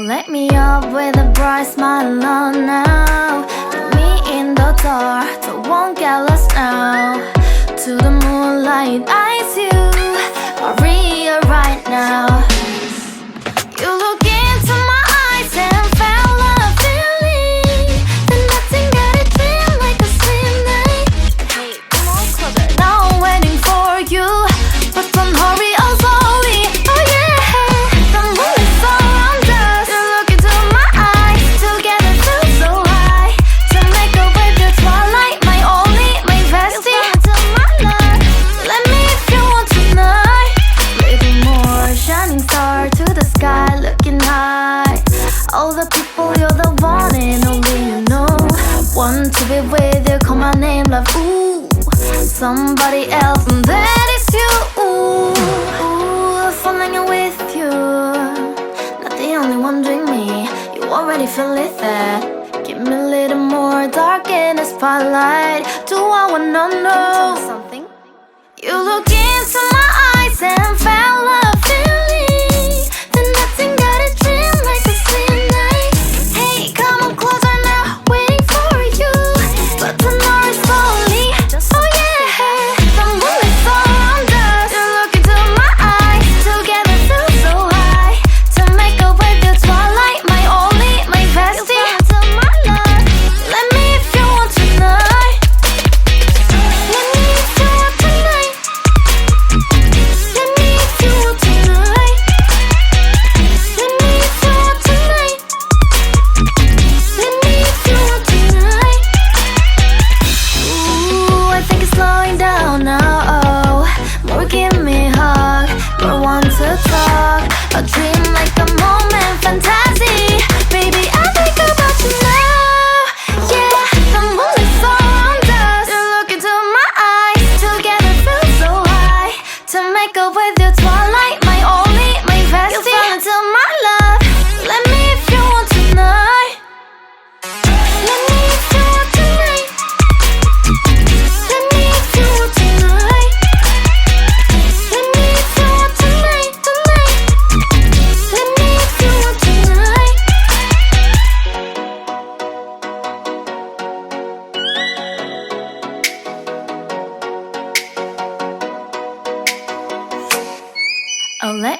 Don't let me up with a bright smile on now Let me in the dark, I won't get lost now To the moonlight, eyes you are real right now. love, ooh, somebody else, and that is you. Ooh, ooh falling in with you, not the only one doing me. You already feel it there. Give me a little more dark in the spotlight. Do I wanna know something? You look. to talk, a dream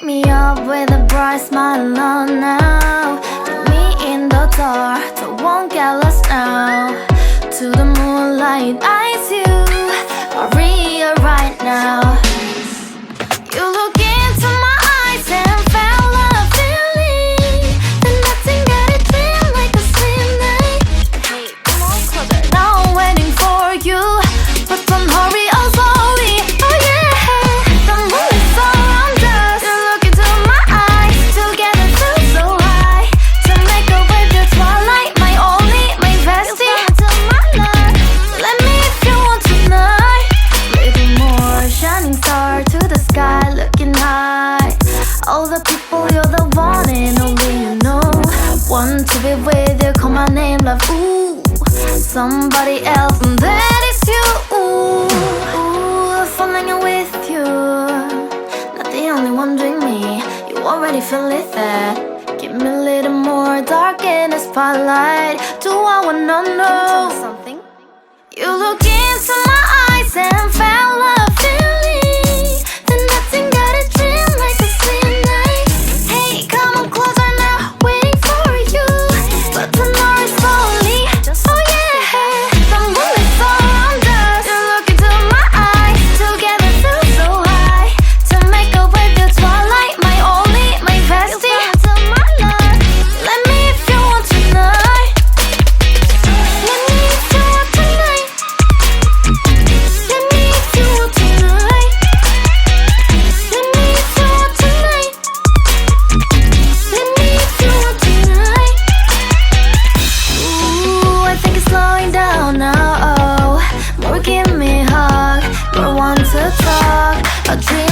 Wake me up with a bright smile on now. Put me in the dark, so won't get lost now. To the moonlight, I want to be with you. Call my name, love. Ooh, somebody else, and that is you. Ooh, ooh falling with you. Not the only one doing me. You already feel it there. Give me a little more dark in the spotlight. Do I wanna know something? You look. a dream.